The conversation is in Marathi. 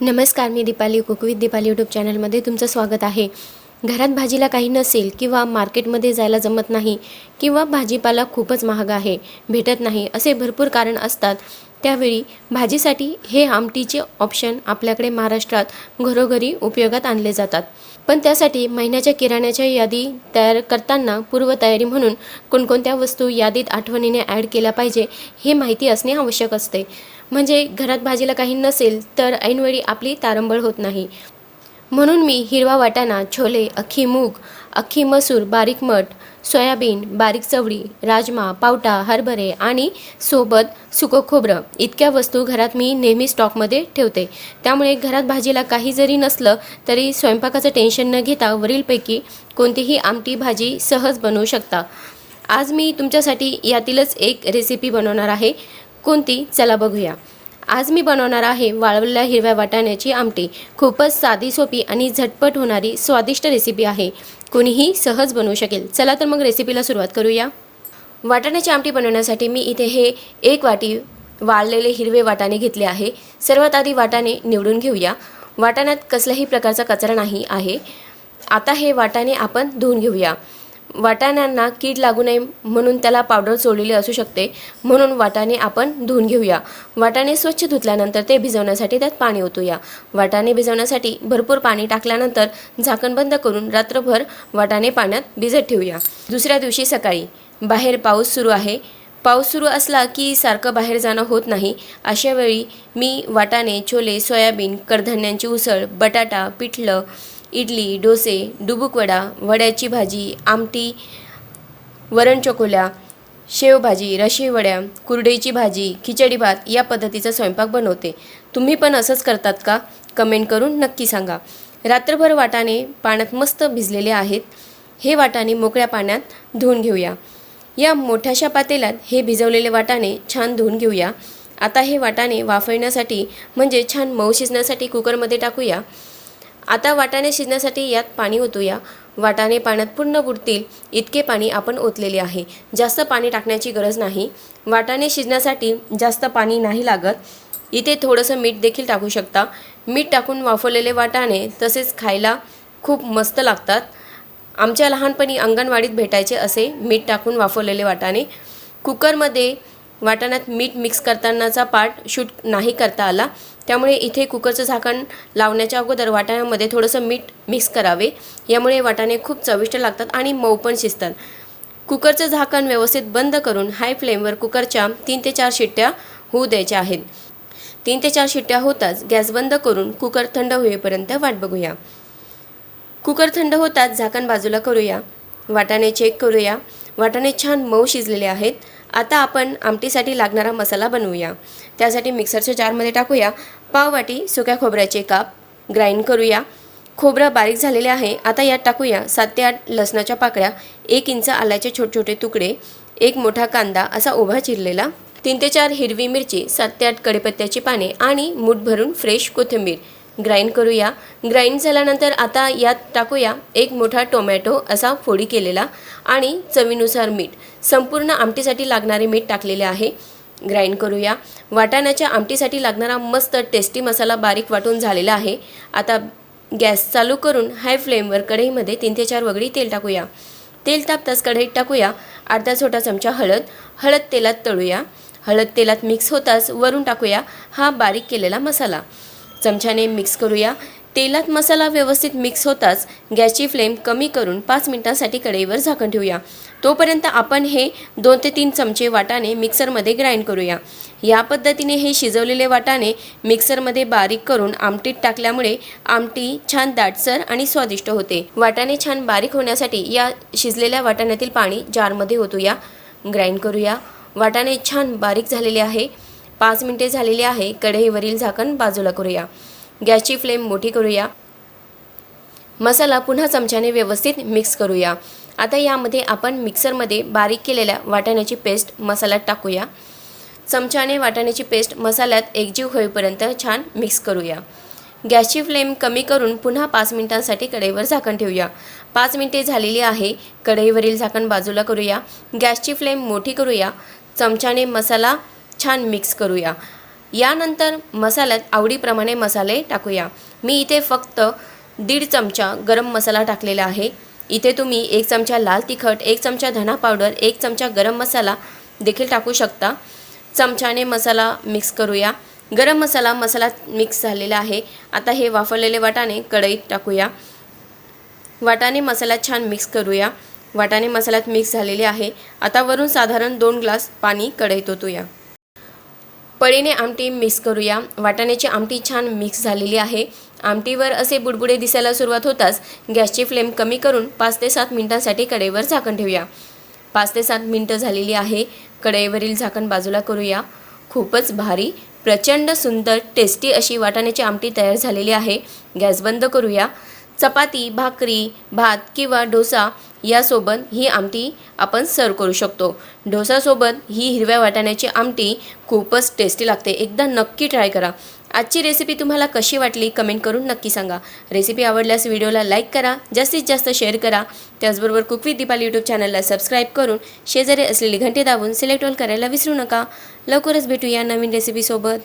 नमस्कार मी Deepali cook with Deepali YouTube चॅनलमध्ये तुमचं स्वागत आहे. घरात भाजीला काही नसेल किंवा मार्केटमध्ये जायला जमत नाही किंवा भाजीपाला खूपच महाग आहे भेटत नाही असे भरपूर कारण असतात. त्यावेळी भाजीसाठी हे आमटीचे ऑप्शन आपल्याकडे महाराष्ट्रात घरोघरी उपयोगात आणले जातात. पण त्यासाठी महिन्याच्या किराण्याच्या यादी तयार करताना पूर्वतयारी म्हणून कोणकोणत्या वस्तू यादीत आठवणीने ॲड केल्या पाहिजे हे माहिती असणे आवश्यक असते. म्हणजे घरात भाजीला काही नसेल तर ऐनवेळी आपली तारंबळ होत नाही. म्हणून मी हिरवा वाटाणा छोले अख्खी मूग अख्खी मसूर बारीक मठ सोयाबीन बारीक चवळी राजमा पावटा हरभरे आणि सोबत सुकं खोबरं. इतक्या वस्तू घरात मी नेहमी स्टॉकमध्ये ठेवते. त्यामुळे घरात भाजीला काही जरी नसलं तरी स्वयंपाकाचं टेन्शन न घेता वरीलपैकी कोणतीही आमटी भाजी सहज बनवू शकता. आज मी तुमच्यासाठी यातीलच एक रेसिपी बनवणार आहे. कोणती? चला बघूया. आज मी बनवणार आहे वाळवलेल्या हिरव्या वाटाण्याची आमटी. खूपच साधी सोपी आणि झटपट होणारी स्वादिष्ट रेसिपी आहे. कोणीही सहज बनवू शकेल. चला तर मग रेसिपीला सुरुवात करूया. वाटाण्याची आमटी बनवण्यासाठी मी इथे हे एक वाटी वाळलेले हिरवे वाटाणे घेतले आहे. सर्वात आधी वाटाणे निवडून घेऊया. वाटाण्यात कसल्याही प्रकारचा कचरा नाही आहे. आता हे वाटाणे आपण धुवून घेऊया. वाटाण्यांना कीड लागू नये म्हणून त्याला पावडर चोळलेली असू शकते. म्हणून वाटाणे आपण धुवून घेऊया. वाटाणे स्वच्छ धुतल्यानंतर ते भिजवण्यासाठी त्यात पाणी ओतूया. वाटाणे भिजवण्यासाठी भरपूर पाणी टाकल्यानंतर झाकण बंद करून रात्रभर वाटाणे पाण्यात भिजत ठेवूया. दुसऱ्या दिवशी सकाळी. बाहेर पाऊस सुरू आहे. पाऊस सुरू असला की सारखं बाहेर जाणं होत नाही. अशावेळी मी वाटाणे छोले सोयाबीन कडधान्यांची उसळ बटाटा पिठलं इडली डोसे डुबुकवडा वड्याची भाजी आमटी वरण चकोल्या शेवभाजी रशीवड्या कुरडईची भाजी खिचडी भात या पद्धतीचा स्वयंपाक बनवते. तुम्ही पण असंच करतात का? कमेंट करून नक्की सांगा. रात्रभर वाटाणे पाण्यात मस्त भिजलेले आहेत. हे वाटाणे मोकळ्या पाण्यात धुवून घेऊया. या मोठ्याशा पातेल्यात हे भिजवलेले वाटाणे छान धुवून घेऊया. आता हे वाटाणे वाफळण्यासाठी म्हणजे छान मऊ शिजण्यासाठी कुकरमध्ये टाकूया. आता वाटाणे शिजण्यासाठी यात पाणी ओतूया. वाटाणे पाण्यात पूर्ण बुडतील इतके पाणी आपण ओतलेले आहे. जास्त पाणी टाकण्याची गरज नाही. वाटाणे शिजण्यासाठी जास्त पाणी नाही लागत. इथे थोडंसं मीठ देखील टाकू शकता. मीठ टाकून वाफवलेले वाटाणे तसेच खायला खूप मस्त लागतात. आमच्या लहानपणी अंगणवाडीत भेटायचे असे मीठ टाकून वाफवलेले वाटाणे. कुकरमध्ये वाटाण्यात मीठ मिक्स करतानाचा पार्ट शूट नाही करता आला. त्यामुळे इथे कुकरचं झाकण लावण्याच्या अगोदर वाटाण्यामध्ये थोडंसं मीठ मिक्स करावे. यामुळे वाटाणे खूप चविष्ट लागतात आणि मऊ पण शिजतात. कुकरचं झाकण व्यवस्थित बंद करून हाय फ्लेमवर कुकरच्या तीन ते चार शिट्ट्या होऊ द्यायच्या आहेत. तीन ते चार शिट्ट्या होताच गॅस बंद करून कुकर थंड होईपर्यंत वाट बघूया. कुकर थंड होताच झाकण बाजूला करूया. वाटाणे चेक करूया. वाटाणे छान मऊ शिजलेले आहेत. आता आपण आमटीसाठी लागणारा मसाला बनवूया. त्यासाठी मिक्सरच्या जारमध्ये टाकूया. पाववाटी सुक्या खोबऱ्याचे काप. ग्राइंड करूया. खोबरं बारीक झालेले आहे. आता यात टाकूया सात ते आठ लसणाच्या पाकळ्या. एक इंच आल्याचे छोटे छोटे तुकडे. एक मोठा कांदा असा उभा चिरलेला. तीन ते चार हिरवी मिरची सात ते आठ कडीपत्त्याची पाने आणि मूठ भरून फ्रेश कोथिंबीर. ग्राइंड करूया. ग्राइंड झाल्यानंतर आता यात टाकूया एक मोठा टोमॅटो असा फोडी केलेला आणि चवीनुसार मीठ. संपूर्ण आमटीसाठी लागणारे मीठ टाकलेले आहे. ग्राइंड करूया. वाटाण्याच्या आमटीसाठी लागणारा मस्त टेस्टी मसाला बारीक वाटून झालेला आहे. आता गॅस चालू करून हाय फ्लेमवर कढईमध्ये तीन ते चार वगळी तेल टाकूया. तेल तापताच कढईत टाकूया. अर्धा छोटा चमचा हळद. हळद तेलात तळूया. हळद तेलात मिक्स होताच वरून टाकूया हा बारीक केलेला मसाला. चमच्याने मिक्स करूया. तेलात मसाला व्यवस्थित मिक्स होताच गॅसची फ्लेम कमी करून पाच मिनिटांसाठी कढईवर झाकण ठेवूया. तोपर्यंत आपण हे दोन ते तीन चमचे वाटाणे मिक्सरमध्ये ग्राइंड करूया. या पद्धतीने हे शिजवलेले वाटाणे मिक्सरमध्ये बारीक करून आमटीत टाकल्यामुळे आमटी छान दाटसर आणि स्वादिष्ट होते. वाटाणे छान बारीक होण्यासाठी या शिजलेल्या वाटाण्यातील पाणी जारमध्ये ओतूया. ग्राइंड करूया. वाटाणे छान बारीक झालेले आहे. पाच मिनिटे झालेली आहे. कढईवरील झाकण बाजूला करूया. गॅसची फ्लेम मोठी करूया. मसाला पुन्हा चमच्याने व्यवस्थित मिक्स करूया. आता यामध्ये आपण मिक्सरमध्ये बारीक केलेल्या वाटाण्याची पेस्ट मसाल्यात टाकूया. चमच्याने वाटाण्याची पेस्ट मसाल्यात एकजीव होईपर्यंत छान मिक्स करूया. गॅसची फ्लेम कमी करून पुन्हा पाच मिनिटांसाठी कढईवर झाकण ठेवूया. पाच मिनिटे झालेली आहे. कढईवरील झाकण बाजूला करूया. गॅसची फ्लेम मोठी करूया. चमच्याने मसाला छान मिक्स करूया. यानंतर मसाल्यात आवडीप्रमाणे मसाले टाकूया. मी इथे फक्त दीड चमचा गरम मसाला टाकलेला आहे. इथे तुम्ही एक चमचा लाल तिखट एक चमचा धना पावडर एक चमचा गरम मसाला देखील टाकू शकता. चमच्याने मसाला मिक्स करूया. गरम मसाला मसाला मिक्स झालेला आहे. आता हे वाफरलेले वाटाणे कढईत टाकूया. वाटाणे मसाला छान मिक्स करूया. वाटाणे मसाल्यात मिक्स झालेले आहे. आता वरून साधारण दोन ग्लास पाणी कढईत ओतूया. पळीने आमटी मिक्स करूया. वाटाण्याची आमटी छान मिक्स झालेली आहे. आमटीवर असे बुडबुडे दिसायला सुरुवात होताच गॅसची फ्लेम कमी करून पाच ते सात मिनिटांसाठी कढईवर झाकण ठेवूया. पाच ते सात मिनटं झालेली आहे. कढईवरील झाकण बाजूला करूया. खूपच भारी प्रचंड सुंदर टेस्टी अशी वाटाण्याची आमटी तयार झालेली आहे. गॅस बंद करूया. चपाती भाकरी भात किंवा डोसा यासोबत ही आमटी आपण सर्व करू शकतो. डोसासोबत ही हिरव्या वाटाण्याची आमटी खूपच टेस्टी लागते. एकदा नक्की ट्राय करा. आजची रेसिपी तुम्हाला कशी वाटली कमेंट करून नक्की सांगा. रेसिपी आवडल्यास व्हिडिओला लाईक करा जास्तीत जास्त शेअर करा. त्याचबरोबर कुक विथ दीपाली यूट्यूब चॅनलला सबस्क्राईब करून शेजारी असलेली घंटे दाबून सिलेक्ट ऑल करायला विसरू नका. लवकरच भेटूया नवीन रेसिपीसोबत